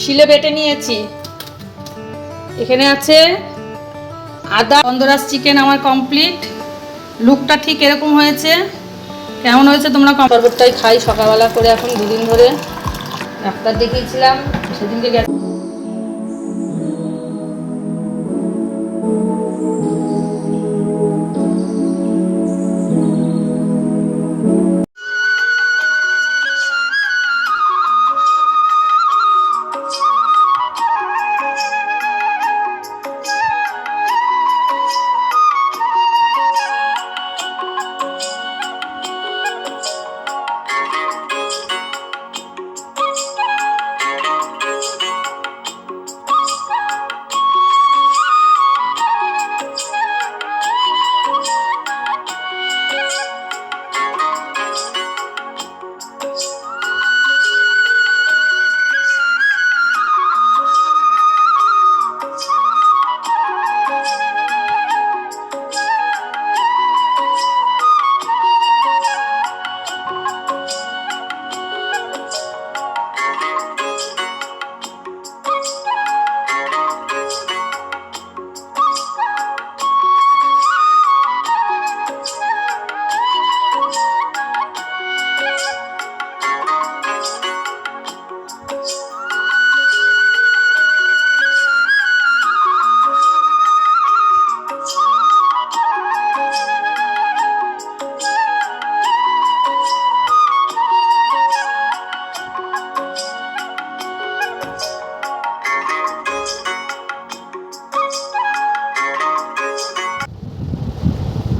শিলে বেটে নিয়েছি। এখানে আছে আদা বন্দরাস চিকেন আমার কমপ্লিট। লুকটা ঠিক এরকম হয়েছে। কেমন হয়েছে তোমরা শরবতটাই খাই সকালবেলা করে এখন দুদিন ধরে। ডাক্তার দেখিয়েছিলাম, সেদিনকে গেছে।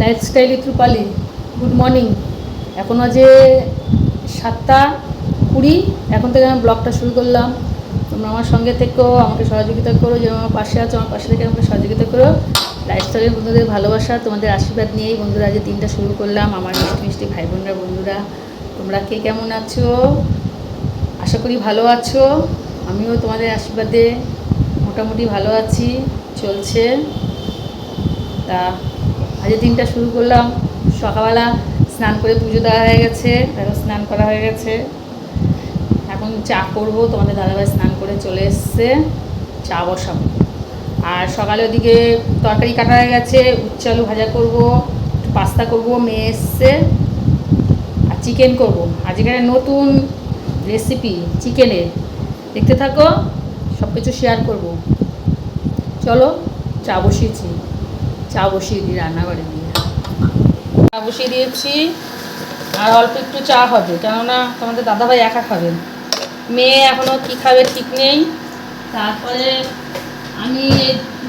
লাইফস্টাইল ত্রুপালি, গুড মর্নিং। এখন বাজে সাতটা কুড়ি, এখন থেকে আমি ব্লগটা শুরু করলাম। তোমরা আমার সঙ্গে থেকেও আমাকে সহযোগিতা করো যেমন আমার পাশে আছো, আমার পাশে থেকে আমাকে সহযোগিতা করো। লাইফস্টাইলের বন্ধুদের ভালোবাসা, তোমাদের আশীর্বাদ নিয়েই বন্ধুরা আজকে দিনটা শুরু করলাম, আমার মিষ্টি মিষ্টি ভাই বোনরা বন্ধুরা। তোমরা কে কেমন আছো? আশা করি ভালো আছো। আমিও তোমাদের আশীর্বাদে মোটামুটি ভালো আছি, চলছে। তা আজকে দিনটা শুরু করলাম। সকালবেলা স্নান করে পুজো দেওয়া হয়ে গেছে দেখো স্নান করা হয়ে গেছে। এখন চা করব, তোমাদের দাদাভাই স্নান করে চলে এসছে, চা বসাবো। আর সকালে ওদিকে তরকারি কাটা হয়ে গেছে উচ্ছে আলু ভাজা করব পাস্তা করব, মেয়ে এসছে। আর চিকেন করব। আজকে নতুন রেসিপি চিকেনের দেখতে থাকো সব কিছু শেয়ার করব। চলো, চা বসিয়েছি। চা বসিয়ে দিই রান্নাঘরে দিয়ে চা বসিয়ে দিয়েছি, আর অল্প একটু চা হবে, কেননা তোমাদের দাদাভাই একা খাবে মেয়ে এখনও কী খাবে ঠিক নেই। তারপরে আমি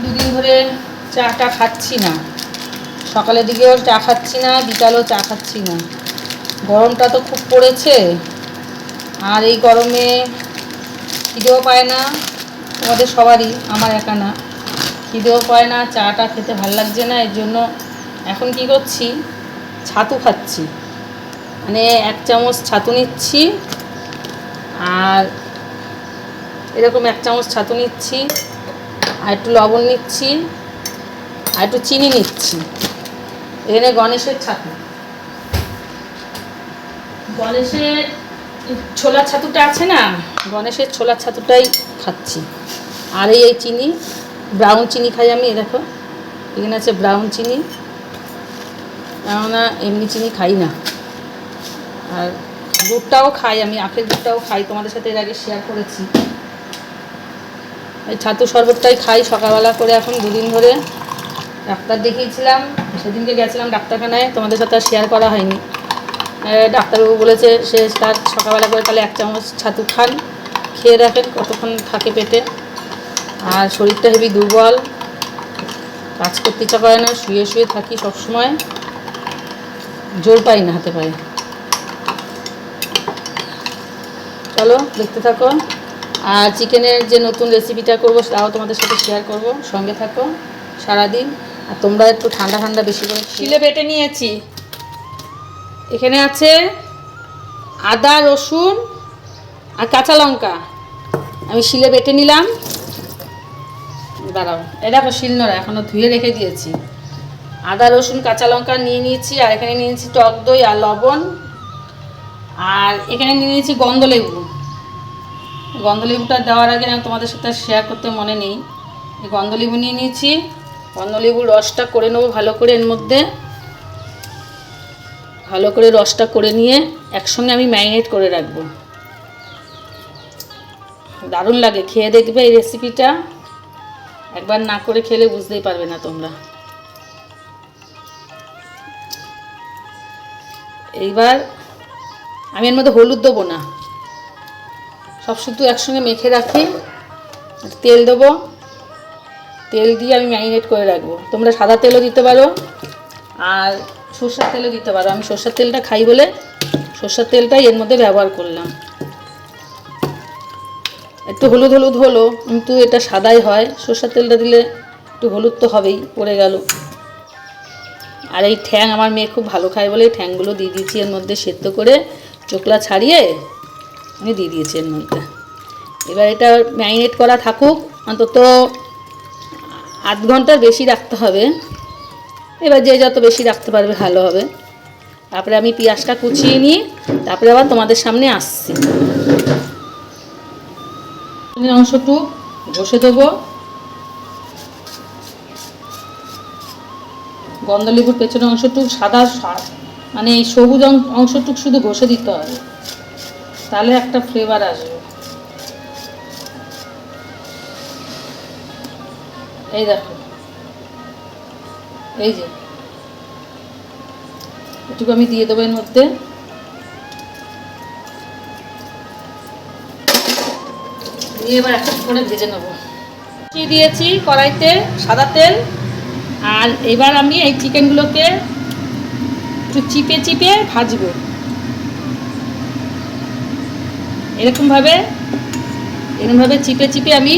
দুদিন ধরে চাটা খাচ্ছি না। সকালের দিকেও চা খাচ্ছি না, বিকালেও চা খাচ্ছি না। গরমটা তো খুব পড়েছে, আর এই গরমে খিদেও পায় না। তোমাদের সবারই, আমার একা না। খিদেও পায় না, চাটা খেতে ভালো লাগছে না, এর জন্য এখন কি করছি? ছাতু খাচ্ছি। মানে এক চামচ ছাতু নিচ্ছি আর এরকম এক চামচ ছাতু নিচ্ছি আর একটু লবণ নিচ্ছি আর একটু চিনি নিচ্ছি। এখানে গণেশের ছাতু। গণেশের ছোলার ছাতুটা আছে না? গণেশের ছোলার ছাতুটাই খাচ্ছি। আর এই এই চিনি ব্রাউন চিনি খাই আমি দেখো। এখানে আছে ব্রাউন চিনি। কেননা এমনি চিনি খাই না। আর দুধটাও খাই আমি, আখের দুধটাও খাই, তোমাদের সাথে এর আগে শেয়ার করেছি। এই ছাতু শরবতটাই খাই, সকালবেলা করে এখন দুদিন ধরে ডাক্তার দেখিয়েছিলাম, সেদিনকে গেছিলাম ডাক্তারখানায়, তোমাদের সাথে আর শেয়ার করা হয়নি। ডাক্তারবাবু বলেছে সে তার সকালবেলা করে তাহলে এক চামচ ছাতু খান, খেয়ে রাখেন কতক্ষণ থাকে পেটে। আর শরীরটা হেবি দুর্বল। কাজ করতে ইচ্ছা করে না শুয়ে শুয়ে থাকি সবসময়। জোর পাই না হাতে পায়ে। চলো দেখতে থাকো। আর চিকেনের যে নতুন রেসিপিটা করব তাও তোমাদের সাথে শেয়ার করব। সঙ্গে থাকো সারাদিন। আর তোমরা একটু ঠান্ডা ঠান্ডা বেশি করে শিলে বেটে নিয়েছি। এখানে আছে আদা রসুন আর কাঁচা লঙ্কা। আমি শিলে বেটে নিলাম। দাঁড়াও। এই দেখো শিলনোড়া এখনও ধুয়ে রেখে দিয়েছি। আদা, রসুন, কাঁচা লঙ্কা নিয়ে নিয়েছি, আর এখানে নিয়েছি টক দই আর লবণ। আর এখানে নিয়ে নিয়েছি গন্ধলেবু। গন্ধলেবুটা দেওয়ার আগে আমি তোমাদের সাথে শেয়ার করতে মনে নেই। এই গন্ধলেবু নিয়ে নিয়েছি। গন্ধলেবুর রসটা করে নেব ভালো করে এর মধ্যে। ভালো করে রসটা করে নিয়ে একসঙ্গে আমি ম্যারিনেট করে রাখব। দারুণ লাগে, খেয়ে দেখবে এই রেসিপিটা একবার না করে খেলে বুঝতেই পারবে না তোমরা। এইবার আমি এর মধ্যে হলুদ দেবো না। সব শুধু একসঙ্গে মেখে রাখি তেল দেবো। তেল দিয়ে আমি ম্যারিনেট করে রাখব। তোমরা সাদা তেলও দিতে পারো, আর সর্ষের তেলও দিতে পারো। আমি সর্ষের তেলটা খাই বলে সর্ষের তেলটাই এর মধ্যে ব্যবহার করলাম। একটু হলুদ হলুদ হলো, কিন্তু এটা সাদাই হয়। সর্ষের তেলটা দিলে একটু হলুদ তো হবেই, পড়ে গেল। আর এই ঠ্যাং আমার মেয়ে খুব ভালো খায় বলে এই ঠ্যাংগুলো দিয়ে দিয়েছি এর মধ্যে সেদ্ধ করে চোকলা ছাড়িয়ে আমি দিয়ে দিয়েছি এর মধ্যে। এবার এটা ম্যারিনেট করা থাকুক, অন্তত আধ ঘণ্টার বেশি রাখতে হবে। এবার যে যত বেশি রাখতে পারবে ভালো হবে। তারপরে আমি পেঁয়াজটা কুচিয়ে নিয়ে, তারপরে আবার তোমাদের সামনে আসছি। অংশটু ঘষে দেবো। গন্ধলেবুর পেছনের অংশটুক সাদা মানে এই সবুজ অংশটুক শুধু ঘষে দিতে হবে। তাহলে একটা ফ্লেভার আসবে। এই দেখো। এই যে। এটুকু আমি দিয়ে দেবো এর মধ্যে। দিয়ে এবার একটা করে ভেজে নেব। দিয়ে দিয়েছি? কড়াইতে সাদা তেল। আর এবার আমি এই চিকেনগুলোকে একটু চিপে চিপে ভাজবো। এরকমভাবে এরকমভাবে চিপে চিপে আমি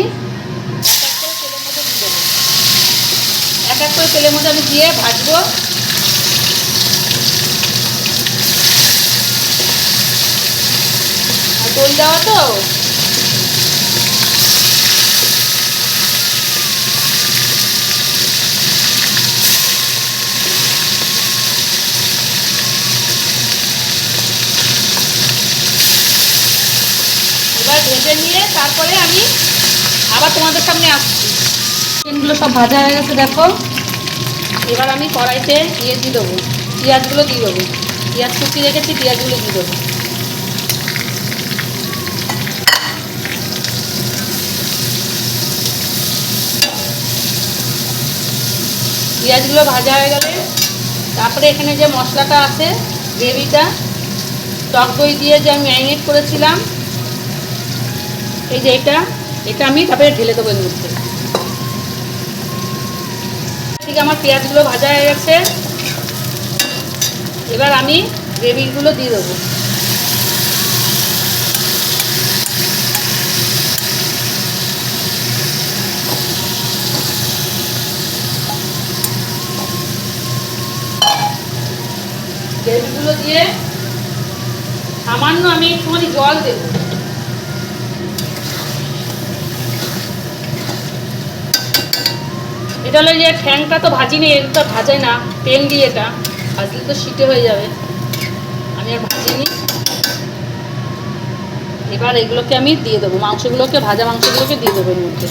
এক এক করে তেলের মধ্যে আমি দিয়ে ভাজবো। আর দই দেওয়া তো? নিয়ে তারপরে আমি আবার তোমাদের সামনে আসছি। চিকেনগুলো সব ভাজা হয়ে গেছে, দেখো। এবার আমি কড়াইতে ইয়ে দিয়ে দেবো। পেঁয়াজগুলো দিয়ে দেবো। পেঁয়াজ কুচি রেখেছি, পেঁয়াজগুলো দিয়ে দেবো। পেঁয়াজগুলো ভাজা হয়ে গেলে, তারপরে এখানে যে মশলাটা আছে, গ্রেভিটা, টক দই দিয়ে যে আমি ম্যারিনেট করেছিলাম এই যে এটা এটা আমি তারপরে ঢেলে দেবো এর মধ্যে। ঠিক আমার পেঁয়াজগুলো ভাজা হয়ে গেছে। এবার আমি গ্রেভিগুলো দিয়ে দেবো। গ্রেভিগুলো দিয়ে সামান্য আমি একটুখানি জল দেবো। এটা হলো যে ঠ্যাংটা তো ভাজিনি এটা ভাজাই না তেল দিয়ে এটা। ভাজলে তো শীতে হয়ে যাবে। আমি আর ভাজিনি। এবার এগুলোকে আমি দিয়ে দেবো, মাংসগুলোকে, ভাজা মাংসগুলোকে দিয়ে দেবো এর মধ্যে।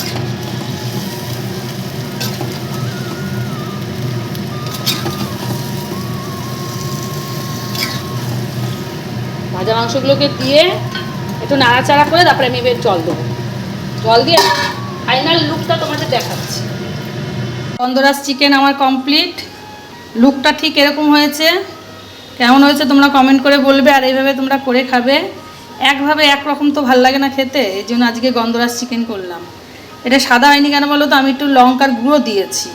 ভাজা মাংসগুলোকে দিয়ে একটু নাড়াচাড়া করে তারপরে আমি এবার জল দেবো। জল দিয়ে ফাইনাল লুকটা তোমাদের দেখাচ্ছি। বন্দরাস চিকেন আমার কমপ্লিট। লুকটা ঠিক এরকম হয়েছে। কেমন হয়েছে তোমরা কমেন্ট করে বলবে আর এইভাবে তোমরা করে খাবে। একভাবে একরকম তো ভালো লাগে না খেতে, এই জন্য আজকে গন্ধরাস চিকেন করলাম। এটা সাদা হয়নি কেন বলো তো? আমি একটু লঙ্কার গুঁড়ো দিয়েছি।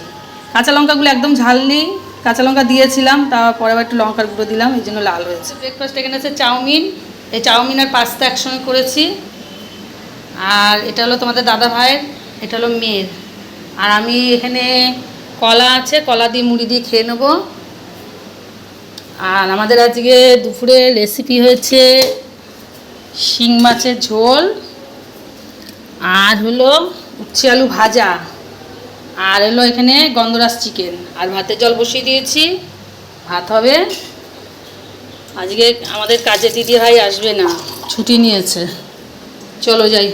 কাঁচা লঙ্কাগুলো একদম ঝাল নেই। কাঁচা লঙ্কা দিয়েছিলাম তারপরে আবার একটু লঙ্কার গুঁড়ো দিলাম, এই জন্য লাল হয়েছে। ব্রেকফাস্ট এখানে আছে চাউমিন। এই চাউমিন আর পাস্তা একসঙ্গে করেছি। আর এটা হলো তোমাদের দাদা ভাইয়ের, এটা হলো মেয়ের। আর আমি এখানে কলা আছে, কলা দিয়ে মুড়ি দিয়ে খেয়ে নেব। আর আমাদের আজকে দুপুরে রেসিপি হয়েছে শিং মাছের ঝোল আর হলো উচ্ছে আলু ভাজা। আর হলো এখানে গন্ধরাস চিকেন আর ভাতের জল বসিয়ে দিয়েছি। ভাত হবে। আজকে আমাদের কাজে দিদি ভাই আসবে না, ছুটি নিয়েছে। চলো যাই।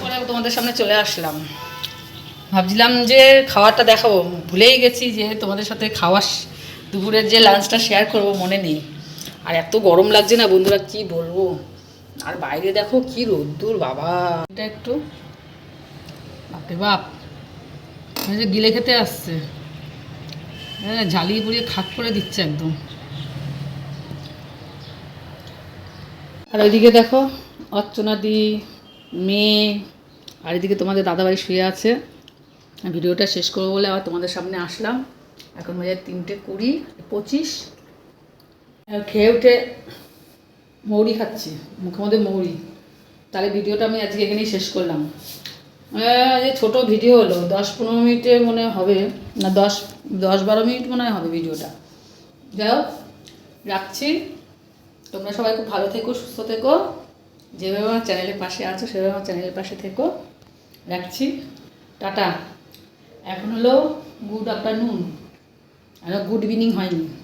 পরে তোমাদের সামনে চলে আসলাম। ভাবছিলাম যে খাওয়ারটা দেখাবো, ভুলেই গেছি যে তোমাদের সাথে খাওয়া দুপুরের যে লাঞ্চটা শেয়ার করব, মনে নেই। আর এত গরম লাগছে না বন্ধুরা, কি বলব? আর বাইরে দেখো কি রোদ্দুর, বাবা। এটা একটু বাপরে বাপ। হচ্ছে গিলে খেতে আসছে। হ্যাঁ ঝালিয়ে পুড়িয়ে খাক করে দিচ্ছে একদম। আর ওইদিকে দেখো অর্চনা দি মেয়ে, আর এদিকে তোমাদের দাদাবাড়ি শুয়ে আছে। ভিডিওটা শেষ করব বলে আবার তোমাদের সামনে আসলাম। এখন বাজার তিনটে কুড়ি, পঁচিশ। খেয়ে উঠে মৌরি খাচ্ছি মুখের মধ্যে মৌরি। তাহলে ভিডিওটা আমি আজকে এখানেই শেষ করলাম। যে ছোট ভিডিও হলো, দশ পনেরো মিনিটে মনে হবে, না, দশ দশ বারো মিনিট মনে হবে ভিডিওটা। যাই হোক, রাখছি। তোমরা সবাই খুব ভালো থেকো, সুস্থ থেকো। যেভাবে আমার চ্যানেলের পাশে আছো, সেভাবে আমার চ্যানেলের পাশে থেকো। রাখছি। টাটা। এখন হলো গুড আফটারনুন আর গুড ইভিনিং হয়নি।